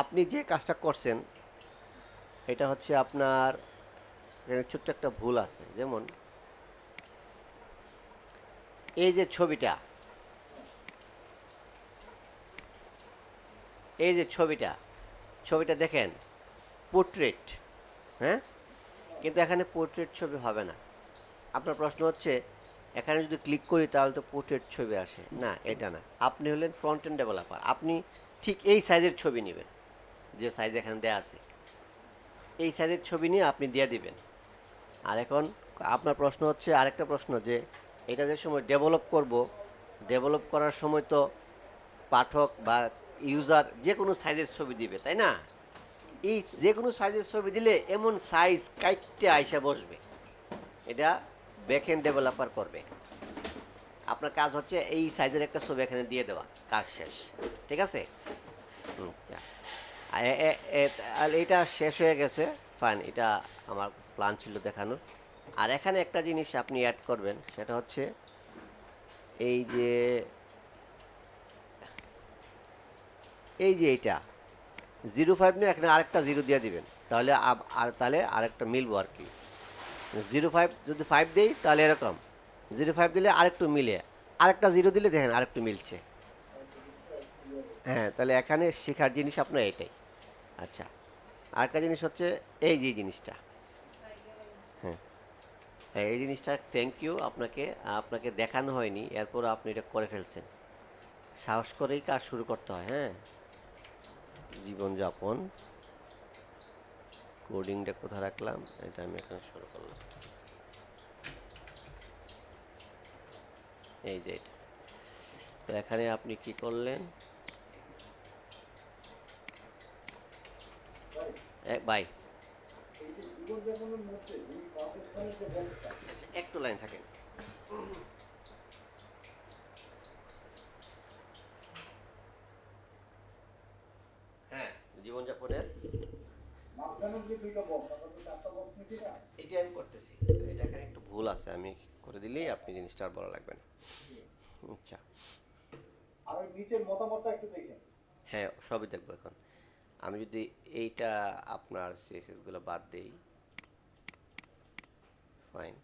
আপনি যে কাজটা করছেন, এটা হচ্ছে আপনার ছোট্ট একটা ভুল আছে। যেমন, এই যে ছবিটা, এই যে ছবিটা ছবিটা দেখেন পোর্ট্রেট হ্যাঁ? কিন্তু এখানে পোর্ট্রেট ছবি হবে না। আপনার প্রশ্ন হচ্ছে, এখানে যদি ক্লিক করি তাহলে তো পোর্ট্রেট ছবি আসে। না, এটা না। আপনি হলেন ফ্রন্ট এন্ড ডেভেলপার আপনি ঠিক এই সাইজের ছবি নেবেন, যে সাইজ এখানে দেয়া আছে। এই সাইজের ছবি নিয়ে আপনি দিয়ে দিবেন। আর এখন আপনার প্রশ্ন হচ্ছে, আরেকটা প্রশ্ন যে এটা যে সময় ডেভেলপ করব ডেভেলপ করার সময় তো পাঠক বা ইউজার যে কোনো সাইজের ছবি দিবে, তাই না? এই যে কোনো সাইজের ছবি দিলে এমন সাইজ কাইটে আইসা বসবে। এটা ব্যাক এন্ড ডেভেলপার করবে। আপনার কাজ হচ্ছে এই সাইজের একটা ছবি এখানে দিয়ে দেওয়া কাজ শেষ। ঠিক আছে? এটা শেষ হয়ে গেছে ফাইন এটা আমার প্ল্যান ছিল দেখানোর। আর এখানে একটা জিনিস আপনি অ্যাড করবেন সেটা হচ্ছে এই যে এই যে এইটা জিরো ফাইভ নিয়ে এখানে আরেকটা জিরো দিয়ে দিবেন। তাহলে আর তাহলে আরেকটা মিলবো আর কি। জিরো ফাইভ যদি ফাইভ দেই তাহলে এরকম। জিরো ফাইভ দিলে আরেকটু মিলে। আরেকটা জিরো দিলে দেখেন আরেকটু মিলছে। হ্যাঁ তাহলে এখানে শেখার জিনিস আপনার এটাই। আচ্ছা আরেকটা জিনিস হচ্ছে এই যে জিনিসটা। হ্যাঁ হ্যাঁ, এই জিনিসটা থ্যাংক ইউ আপনাকে আপনাকে দেখানো হয়নি এরপর আপনি এটা করে ফেলছেন। সাহস করেই কাজ শুরু করতে হয় হ্যাঁ। জীবনযাপন। কোডিংটা কোথায় রাখলাম? এটা আমি এখানে শুরু করলাম। এই যে এটা। তো এখানে আপনি কি করলেন? বাই। আচ্ছা, একটু লাইন থাকেন। হ্যাঁ জীবনযাপনের এটি? আমি করতেছি। এটা এখানে একটু ভুল আছে আমি করে দিলেই আপনি জিনিসটা আর বলা লাগবে না। আচ্ছা। আর ওই নিচের মতামতটা একটু দেখেন। হ্যাঁ সবই দেখব এখন। আমি যদি এইটা আপনার সিএসএসগুলো বাদ দেই ফাইন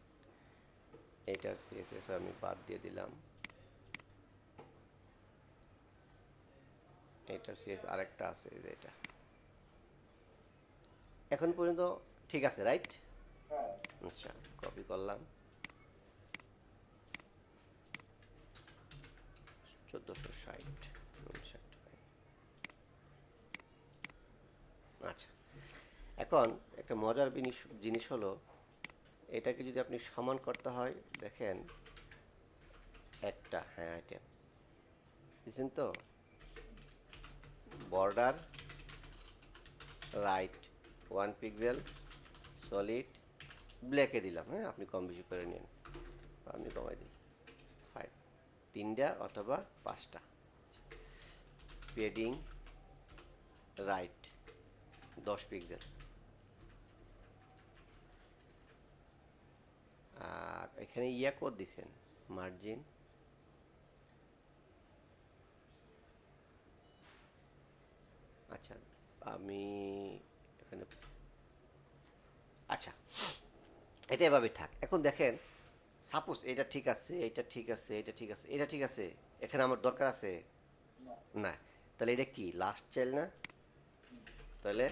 এইটার সিএসএস আমি বাদ দিয়ে দিলাম। এইটার সিএস আরেকটা আছে এই যে এটা। এখন পর্যন্ত ঠিক আছে রাইট হ্যাঁ। আচ্ছা কপি করলাম। আচ্ছা এখন একটা মজার জিনিস হলো, এটাকে যদি আপনি সমান করতে হয়, দেখেন, একটা হ্যাঁ আইটেম বুঝছেন তো? Border, right, one pixel, solid, ব্ল্যাকে দিলাম হ্যাঁ আপনি কম বেশি করে নিন। আমি কমাই দিই তিনটা অথবা পাঁচটা। পেডিং রাইট দশ পিক্সেল আর এখানে ইয়া কোড দিছেন মার্জিন আচ্ছা আমি এখানে আচ্ছা এটা এভাবে থাক। এখন দেখেন সাপোজ এটা ঠিক আছে এটা ঠিক আছে এটা ঠিক আছে এটা ঠিক আছে এখানে আমার দরকার আছে? না। তাহলে এটা কি লাস্ট চাইল্ড না? তাহলে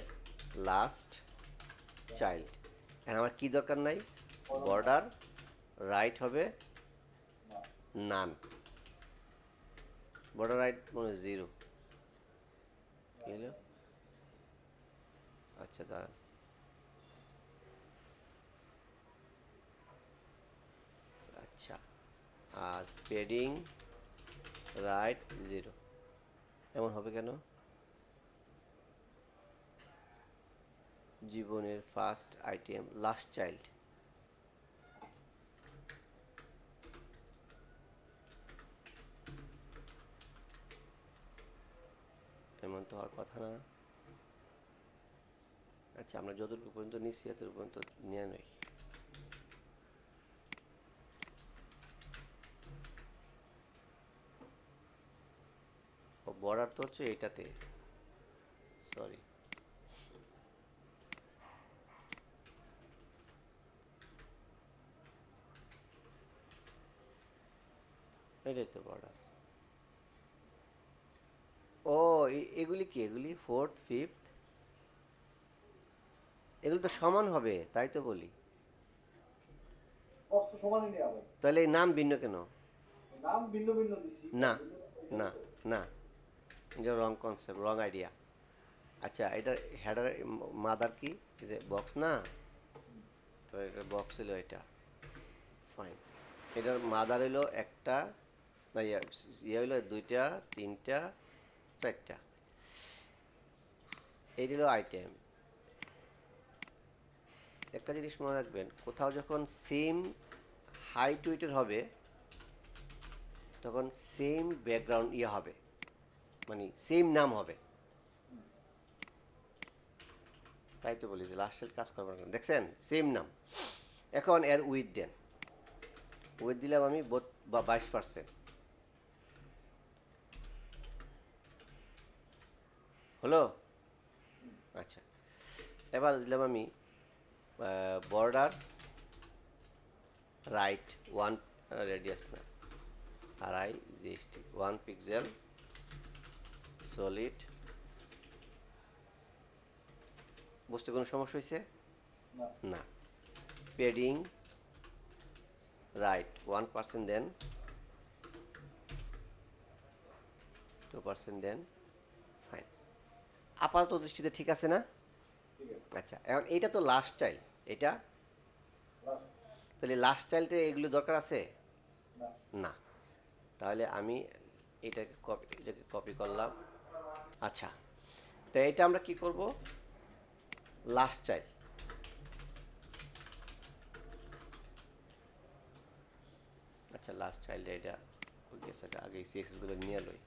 লাস্ট চাইল্ড এখানে আমার কি দরকার নাই? বর্ডার রাইট হবে নান বর্ডার রাইট মানে জিরো আচ্ছা দাঁড়ান আচ্ছা আর পেডিং রাইট জিরো। এমন হবে কেন? জীবনের ফার্স্ট আইটেম, লাস্ট চাইল্ড। এমন তো হওয়ার কথা না। আচ্ছা আমরা যতটুকু পর্যন্ত নিচ্ছি এতটুকু পর্যন্ত নিয়ে নই। বর্ডার তো হচ্ছে এটাতে। সরি এটাই তো বর্ডার ও এগুলি কি? এগুলি ফোর্থ ফিফথ এগুলো তো সমান হবে তাই তো বলি। তাহলে এই নাম ভিন্ন কেন? নাম ভিন্ন ভিন্ন দিছি না না না। এটা রং কনসেপ্ট রং আইডিয়া আচ্ছা এটা হেডার মাদার কি? যে বক্স না? তো এটা বক্স হলো এটা। ফাইন এটার মাদার হলো একটা, না, ইয়া হলো দুইটা, তিনটা, চারটা। এই হলো আইটেম একটা জিনিস মনে রাখবেন, কোথাও যখন সেম হাইট ওয়েটের হবে, তখন সেম ব্যাকগ্রাউন্ড ইয়ে হবে। মানে সেম নাম হবে। তাই তো বলি যে লাস্টের কাজ করবেন না। দেখছেন? সেম নাম। এখন এর উইথ দেন। উইথ দিলাম আমি বা বাইশ পার্সেন্ট হলো? আচ্ছা। এবার দিলাম আমি বর্ডার রাইট ওয়ান রেডিয়াস না আড়াই জিএসটি ওয়ান পিক্সেল সলিড বুঝতে কোনো সমস্যা হয়েছে? না। না। Padding right one percent then two percent then fine আপাতত দৃষ্টিতে ঠিক আছে না? আচ্ছা এখন এইটা তো লাস্ট চাইল্ড এটা? তাহলে লাস্ট চাইল্ডে এগুলো দরকার আছে? না। না। তাহলে আমি এটাকে কপি এটাকে কপি করলাম। আচ্ছা। তো এটা আমরা কি করব? লাস্ট চাই আচ্ছা লাস্ট চাইল্ড এটা, গেছে আগে সিএসএসগুলো নিয়ে লই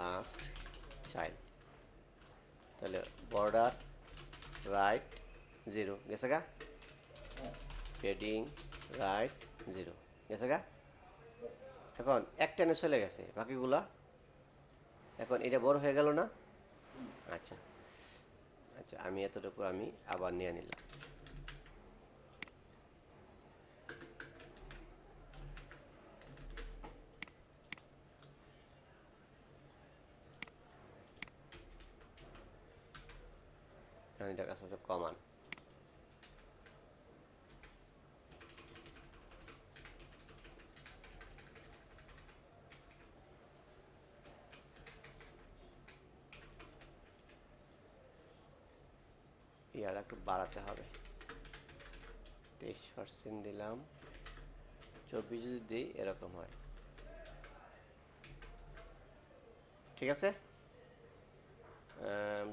লাস্ট চাইল্ড তাহলে বর্ডার রাইট জিরো। গেছে গা? হ্যাঁ রাইট জিরো। গেছে গা? এখন এক টেনে চলে গেছে, বাকিগুলা? এখন এটা বড় হয়ে গেল না? আচ্ছা। আচ্ছা আমি এতটুকু আমি আবার নিয়ে নিলাম। এটা কাছে কমান ইয়ার একটু বাড়াতে হবে। তেইশ পার্সেন্ট দিলাম। চব্বিশ যদি দিই, এরকম হয়। ঠিক আছে?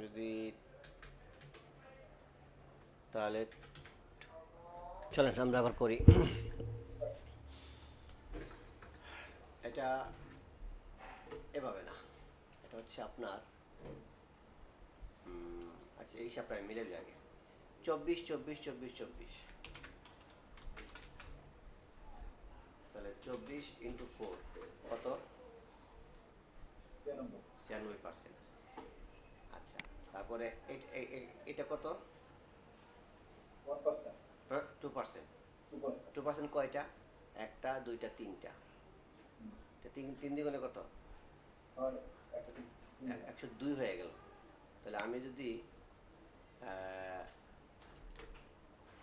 যদি তাহলে চলেন, আমরা আবার করি। এটা এভাবে না। এটা হচ্ছে আপনার আচ্ছা এই হিসাবটা মিলে আগে। চব্বিশ চব্বিশ চব্বিশ চব্বিশ। তাহলে চব্বিশ ইন্টু ফোর কত? ছিয়ানব্বই পার্সেন্ট আচ্ছা তারপরে এট- কত? হ্যাঁ টু পার্সেন্ট টু পার্সেন্ট কয়টা? একটা দুইটা তিনটা। তিন তিন দ্বিগুণে কত? একশো দুই হয়ে গেল। তাহলে আমি যদি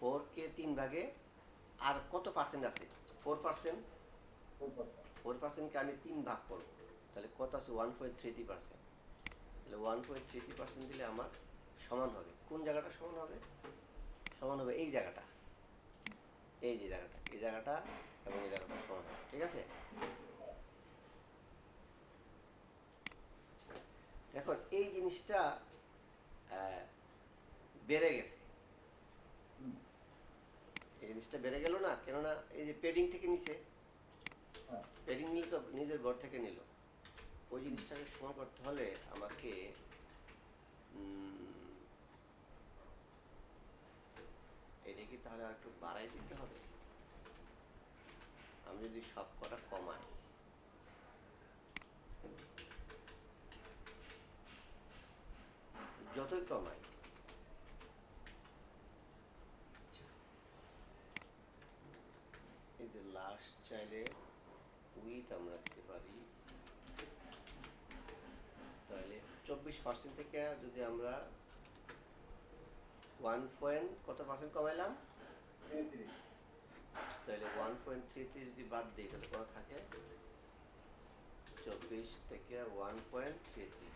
ফোর কে তিন ভাগে, আর কত পার্সেন্ট আছে? Four percent four percent four পার্সেন্টকে আমি তিন ভাগ করব। তাহলে কত আছে? ওয়ান পয়েন্ট থ্রি পার্সেন্ট তাহলে ওয়ান পয়েন্ট থ্রি পার্সেন্ট দিলে আমার সমান হবে। কোন জায়গাটা সমান হবে? সমান হবে এই জায়গাটা। এই যে জায়গাটা, এই জায়গাটা এবং এই জায়গাটা সমান হবে। ঠিক আছে? এখন এই জিনিসটা বেড়ে গেছে। নিচটা বেড়ে গেল না কেননা এই যে পেডিং থেকে নিচে হ্যাঁ। পেডিং নিলে তো নিজের ঘর থেকে নিল। ওই জিনিসটাকে সময় করতে হলে আমাকে এটা কি তাহলে আর একটু বাড়াই দিতে হবে। আমি যদি সব কটা কমাই যতই কমাই লাস্ট চাইলে উইথ আমরা দিতে পারি। তাহলে চব্বিশ পার্সেন্ট থেকে যদি আমরা ওয়ান পয়েন্ট কত পার্সেন্ট কমাইলাম? তাহলে ওয়ান পয়েন্ট থ্রি থ্রি যদি বাদ দিই, তাহলে কত থাকে? চব্বিশ থেকে ওয়ান পয়েন্ট থ্রি থ্রি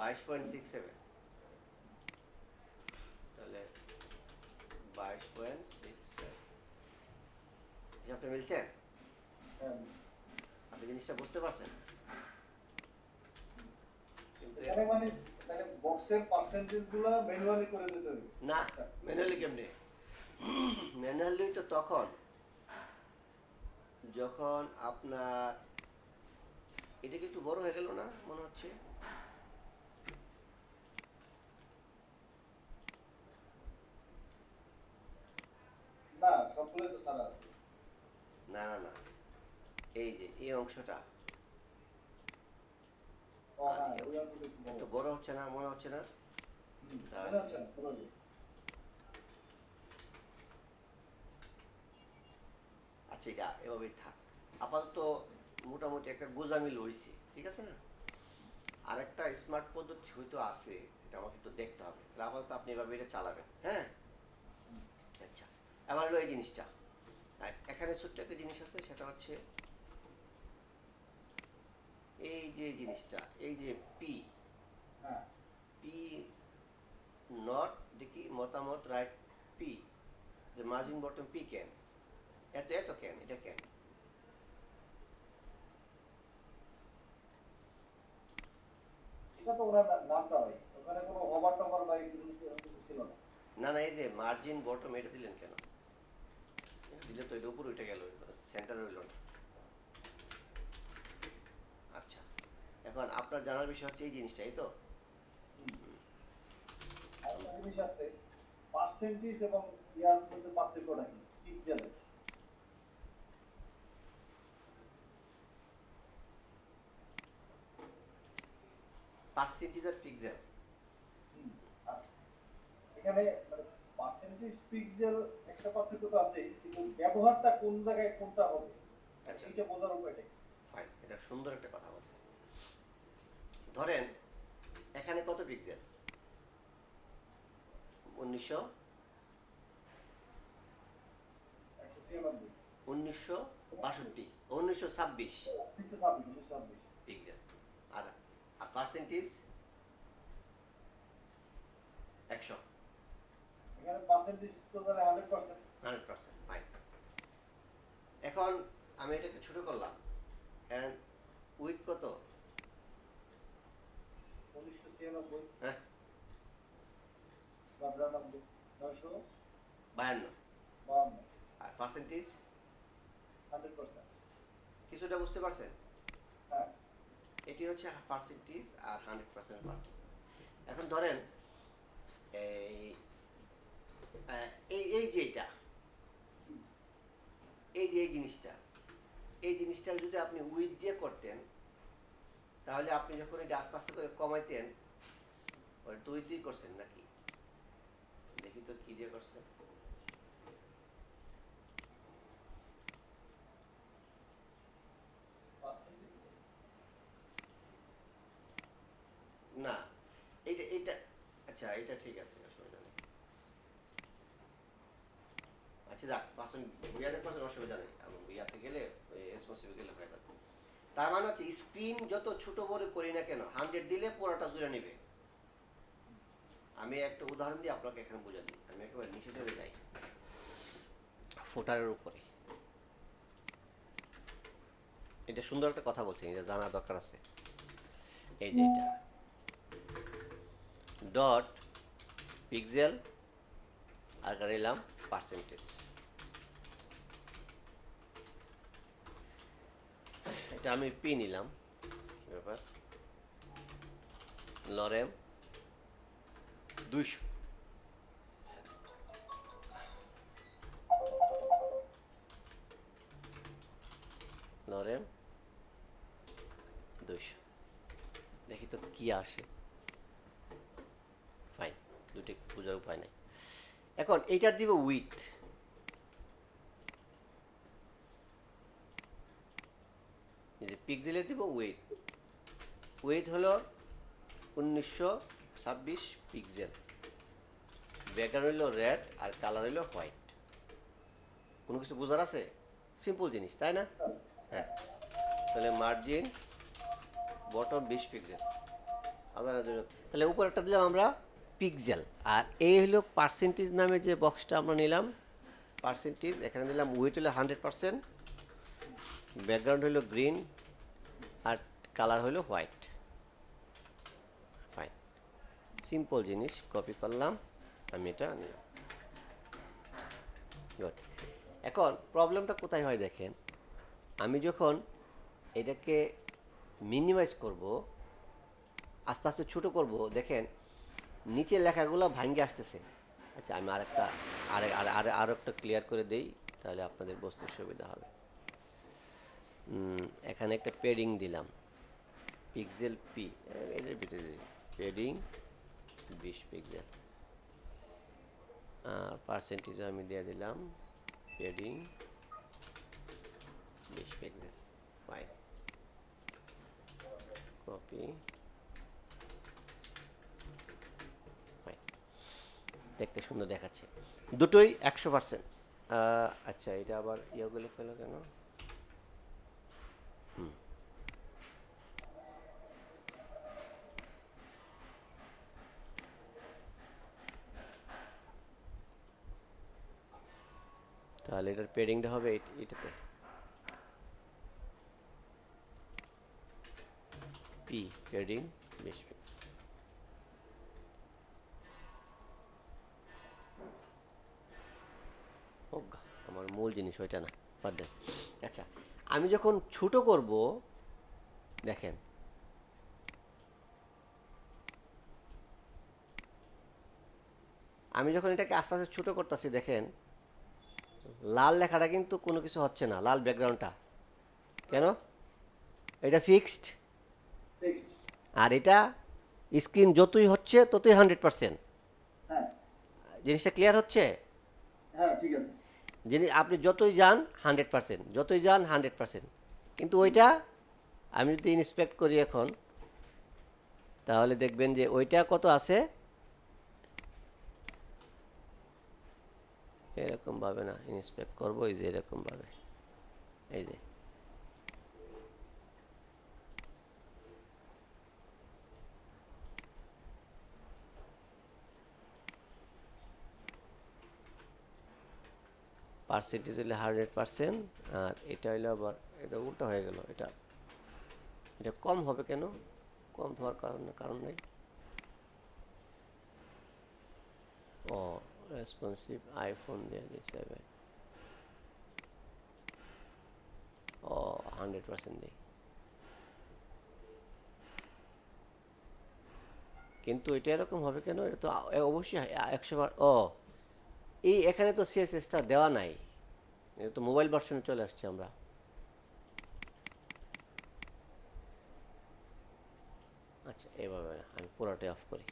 বাইশ পয়েন্ট সিক্স সেভেন তাহলে বাইশ পয়েন্ট সিক্স সেভেন হিসাবটা মিলছে হ্যাঁ আপনি জিনিসটা বুঝতে পারছেন না ম্যানুয়ালি কেমনে ম্যানুয়ালি তো তখন যখন আপনার এটা কি একটু বড় হয়ে গেল না মনে হচ্ছে না না না। এই যে এই অংশটা। হ্যাঁ একটু বড়। হচ্ছে না মনে হচ্ছে না। আচ্ছা এটা এভাবেই থাক। আপাতত মোটামুটি একটা গোজামিল হয়েছে ঠিক আছে না? আরেকটা স্মার্ট পদ্ধতি হয়তো আছে এটা আমাকে একটু দেখতে হবে। তাহলে আপাতত আপনি এভাবে এটা চালাবেন হ্যাঁ? এবার হলো এই জিনিসটা। এখানে ছোট্ট একটা জিনিস আছে সেটা হচ্ছে এই যে জিনিসটা এই যে পি পি নট দেখি মতামত রাইট পি যে মার্জিন বটম পি কেন এত এত কেন এটা কেন এটা তো ওরা না- নামটা হয়। ওখানে কোনো ওভার টভার বা এগুলো কিছু ছিল না। না না এই যে মার্জিন বটম এটা দিলেন কেন? দিলে তো এটা উপরে উঠে গেল সেন্টার হইল না। আচ্ছা এখন আপনার জানার বিষয় হচ্ছে এই জিনিসটা এই তো? জিনিস আছে পার্সেন্টেজ এবং ইয়ার মধ্যে পার্থক্যটা কি? পিক্সেলের পার্সেন্টেজ আর পিক্সেল এখানে পার্সেন্টেজ পিক্সেল একটা পার্থক্য তো আছে কিন্তু ব্যবহারটা কোন জায়গায় কোনটা হবে আচ্ছা। এইটা বোঝার উপায়টা ফাইন এটা সুন্দর একটা কথা বলছে ধরেন এখানে কত পিক্সেল উনিশশো? উনিশশো বাষট্টি উনিশশো ছাব্বিশ পিক্সেল আর পার্সেন্টেজ একশো। এখানে আমি এটাকে ছোট করলাম। উইথ কত? উনিশশো ছিয়ানব্বই। হ্যাঁ। বায়ান্ন আর পার্সেন্টেজ কিছুটা বুঝতে পারছেন? হ্যাঁ। এটি হচ্ছে পার্সেন্টেজ আর হান্ড্রেড পার্সেন্ট এখন ধরেন এই এই এই যে এটা, এই যে এই জিনিসটা এই জিনিসটা যদি আপনি উইথ দিয়ে করতেন, তাহলে আপনি যখন এটা আস্তে আস্তে করে কমাইতেন দুই দিয়ে করছেন নাকি? দেখি তো দিয়ে করছেন না এইটা এইটা আচ্ছা এটা ঠিক আছে। যাক পার্সেন্ট পার্সেন্ট অসুবিধা নেই গেলে গেলে হয়ে যাবে। তার মানে হচ্ছে, স্ক্রিন যত ছোট বড় করি না কেন হান্ড্রেড দিলে পুরোটা জুড়ে নেবে। আমি একটা উদাহরণ দিয়ে আপনাকে এখানে বোঝা দিই। আমি একেবারে নিচে যাই। ফোটারের উপরে। এটা সুন্দর একটা কথা বলছেন, এটা জানা দরকার আছে। এই যে এটা। ডট পিক্সেল আর নিলাম পার্সেন্টেজ এটা আমি পি নিলাম। ব্যাপার? লরেম। দুইশো। নরেম দুইশো। দেখি তো কি আসে। ফাইন দুটি বোঝার উপায় নাই। এখন এইটার দিব উইথ। পিক্সেলের দিব উইথ উইথ হলো উনিশশো ছাব্বিশ পিক্সেল ব্যাকগ্রাউন্ড হইল রেড আর কালার হইল হোয়াইট কোনো কিছু বোঝার আছে? সিম্পল জিনিস, তাই না? হ্যাঁ। তাহলে মার্জিন বটম বিশ পিক্সেল জন্য তাহলে উপরেরটা দিলাম আমরা পিক্সেল আর এই হলো পার্সেন্টেজ নামে যে বক্সটা আমরা নিলাম পার্সেন্টেজ এখানে দিলাম উইথ হলো হান্ড্রেড পার্সেন্ট ব্যাকগ্রাউন্ড হলো গ্রিন আর কালার হলো হোয়াইট ফাইন সিম্পল জিনিস কপি করলাম, আমি এটা নিলাম। গুড এখন প্রবলেমটা কোথায় হয় দেখেন? আমি যখন এটাকে মিনিমাইজ করব, আস্তে আস্তে ছোটো করব, দেখেন নিচের লেখাগুলো ভাঙ্গে আসতেছে। আচ্ছা আমি আরেকটা, আরে, আর আর আরও একটা ক্লিয়ার করে দেই, তাহলে আপনাদের বুঝতে সুবিধা হবে। এখানে একটা পেডিং দিলাম। পিক্সেল পি এটার ভিতরে পেডিং বিশ পিক্সেল আর পার্সেন্টেজ আমি দিয়ে দিলাম পেডিং বিশ পিক্সেল ফাইন কপি দেখতে সুন্দর দেখাচ্ছে। দুটোই একশো পার্সেন্ট আচ্ছা এটা আবার ইয়েগুলো পেল কেন? এটার পেডিংটা হবে এটাতে। পি পেডিং আমার মূল জিনিস ওইটা না, বাদ দেন আচ্ছা আমি যখন ছোট করব, দেখেন। আমি যখন এটাকে আস্তে আস্তে ছোট করতেছি, দেখেন লাল লেখাটা কিন্তু কোনো কিছু হচ্ছে না লাল ব্যাকগ্রাউন্ডটা। কেন? এটা ফিক্সড আর এটা স্ক্রিন যতই হচ্ছে ততই হান্ড্রেড পার্সেন্ট। হ্যাঁ। জিনিসটা ক্লিয়ার হচ্ছে? হ্যাঁ যিনি আপনি যতই যান হান্ড্রেড পার্সেন্ট। যতই যান হান্ড্রেড পার্সেন্ট। কিন্তু ওইটা আমি যদি ইন্সপেক্ট করি এখন তাহলে দেখবেন যে ওইটা কত আছে? এরকম ভাবে না ইন্সপেক্ট করব, এই যে এরকম ভাবে এই যে। পার্সেন্টেজ হলে হান্ড্রেড পার্সেন্ট আর এটা হইলে আবার, এটা উল্টা হয়ে গেল, এটা। এটা কম হবে কেন? কম হওয়ার কারণ কারণ নেই। ও রেসপন্সিভ আইফোন দিয়ে যে সেভেন ও হান্ড্রেড পার্সেন্ট নেই কিন্তু এটা এরকম হবে কেন? এটা তো অবশ্যই একশো বার, ও, এই এখানে তো সিএসএসটা দেওয়া নাই। এটা তো মোবাইল ভার্সনে চলে আসছে আমরা। আচ্ছা এভাবে আমি পুরোটাই অফ করি।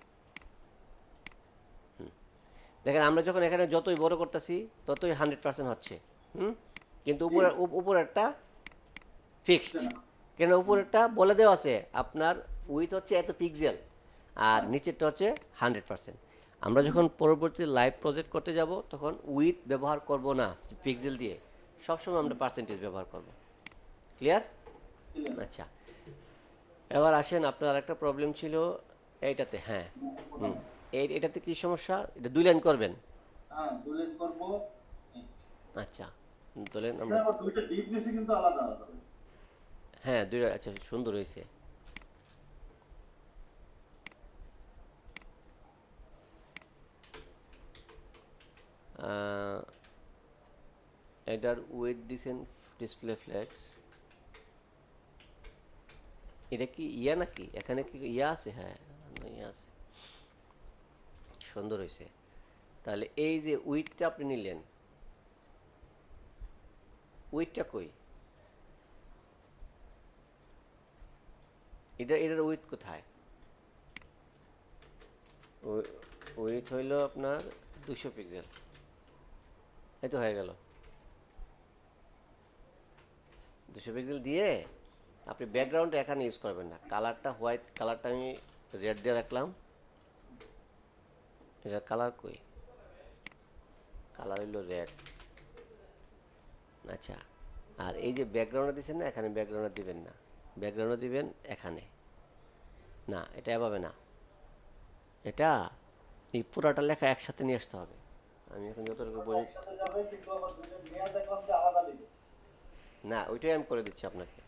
দেখেন আমরা যখন এখানে যতই বড় করতেছি ততই হান্ড্রেড পার্সেন্ট হচ্ছে। হুম? কিন্তু উপরের উপ- উপরেরটা ফিক্সড কেন উপরেরটা বলে দেওয়া আছে আপনার উইথ হচ্ছে এত পিক্সেল আর নিচেরটা হচ্ছে হান্ড্রেড পার্সেন্ট আমরা যখন পরবর্তী লাইভ প্রজেক্ট করতে যাব তখন উইথ ব্যবহার করব না পিক্সেল দিয়ে। সবসময় আমরা পার্সেন্টেজ ব্যবহার করব। ক্লিয়ার আচ্ছা। এবার আসেন আপনার একটা প্রবলেম ছিল এইটাতে হ্যাঁ। হুম। এটাতে কি সমস্যা? এটা দুই লাইন করবেন? হ্যাঁ দুলেন করব। আচ্ছা তোলেন এটা আমরা দুইটা ডিপনেসই কিন্তু আলাদা আলাদা। হ্যাঁ দুই আচ্ছা সুন্দর হয়েছে। আহ, এটার ওয়েট দিছেন ডিসপ্লে ফ্লেক্স এটা কি ইয়া নাকি? এখানে কি ইয়া আছে? হ্যাঁ ইয়া আছে। সুন্দর হয়েছে। তাহলে এই যে উইথটা আপনি নিলেন উইথটা কই? এটা, এটার উইথ কোথায়? উইথ হইল আপনার দুশো পিক্সেল এই তো হয়ে গেল। দুশো পিক্সেল দিয়ে আপনি ব্যাকগ্রাউন্ডটা এখানে ইউজ করবেন না। কালারটা হোয়াইট কালারটা আমি রেড দিয়ে রাখলাম। এটা কালার কই? কালার হইল রেড আচ্ছা আর এই যে ব্যাকগ্রাউন্ডে দিচ্ছেন না, এখানে ব্যাকগ্রাউন্ডে দিবেন না। ব্যাকগ্রাউন্ডে দিবেন এখানে। না, এটা এভাবে না। এটা এই পুরাটা লেখা একসাথে নিয়ে আসতে হবে। আমি এখন যতটুকু বলি না, ওইটাই আমি করে দিচ্ছি আপনাকে।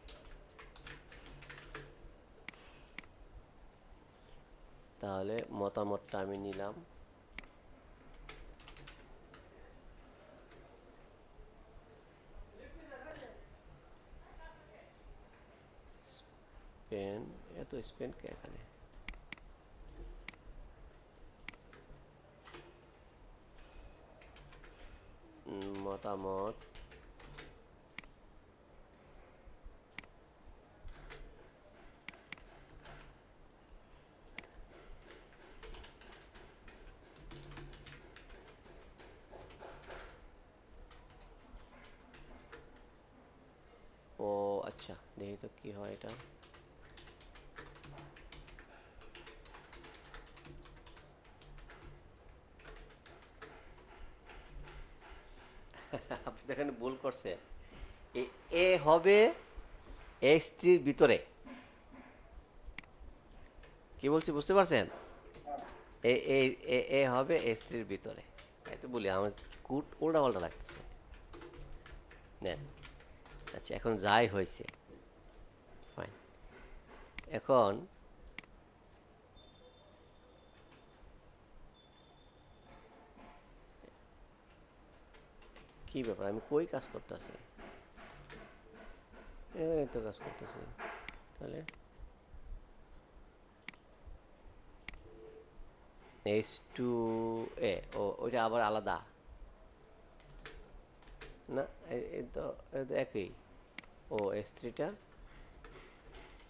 তাহলে মতামতটা আমি নিলাম। স্পেন এত স্পেন কে এখানে উম, মতামত ও আচ্ছা দেখি তো কি হয় এটা এখানে ভুল করছেন এ হবে এ স্ত্রীর ভিতরে। কি বলছি, বুঝতে পারছেন? এ হবে এ স্ত্রীর ভিতরে। তাই তো বলি, আমার কুট উল্টা পাল্টা লাগতেছে। নেন। আচ্ছা এখন যাই হয়েছে। এখন কি ব্যাপার? আমি কই কাজ করতেছি? এখানে তো কাজ করতেছি। তাহলে? এইচ টু এ ও, ওইটা আবার আলাদা? না, এ- এ তো একই। ও এস থ্রিটা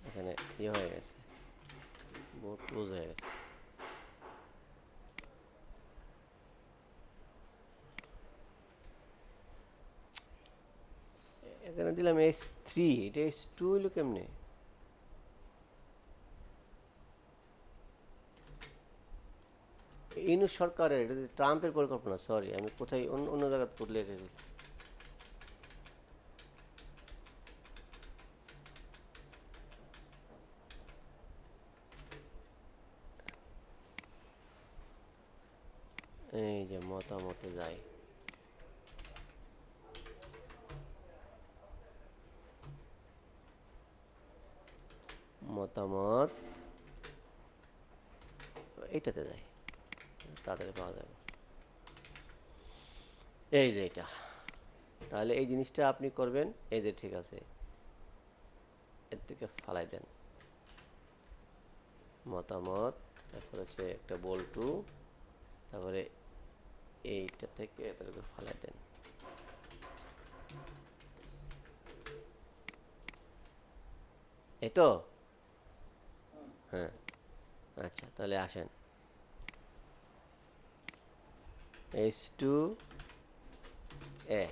এখানে ইয়ে হয়ে গেছে। বহুত ক্লোজ হয়ে গেছে। এখানে দিলাম এস থ্রি এটা এস টু হইল কেমনে? ইনু সরকারের, এটা ট্রাম্পের পরিকল্পনা সরি আমি কোথায় অন্য অন্য জায়গায় তুলে রেখে দিচ্ছি। এই যে মতামতে যাই। মতামত। এইটাতে যাই। তাড়াতাড়ি পাওয়া যাবে। এই যে এটা। তাহলে এই জিনিসটা আপনি করবেন। এই যে ঠিক আছে। এর থেকে ফালাই দেন। মতামত। তারপর হচ্ছে একটা বল্টু তারপরে এইটা থেকে এটাকে ফালাই দেন। এই তো? হ্যাঁ। আচ্ছা তাহলে আসেন। H two A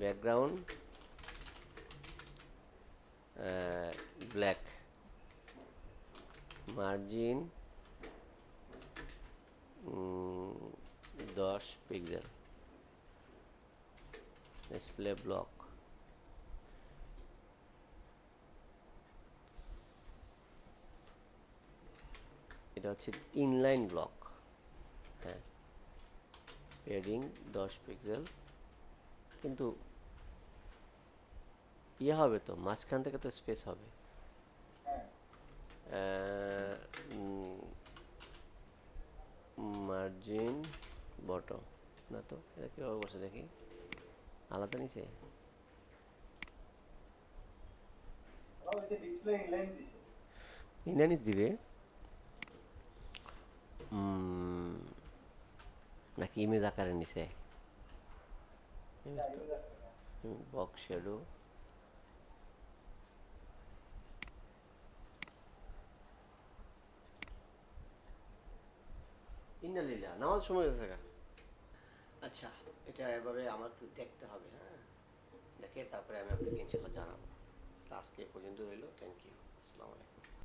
background black margin দশ পিক্সেল ডিসপ্লে ব্লক এটা হচ্ছে ইনলাইন ব্লক হ্যাঁ পেডিং দশ পিক্সেল কিন্তু ইয়ে হবে তো মাঝখান থেকে তো স্পেস হবে। মার্জিন বটম না তো এটা কীভাবে বসে দেখি? আলাদা ডিসপ্লে ইনলাইন দিবে? নাকি ইমেজ আকারে নিছে? বক্স শ্যাডো ইন্নালিল্লাহ নামাজ সময় থাকা আচ্ছা এটা এভাবে আমার একটু দেখতে হবে হ্যাঁ? দেখে তারপরে আমি আপনাকে ইনশাল্লাহ জানাব। আজকে পর্যন্ত রইল থ্যাংক ইউ আসসালামু আলাইকুম।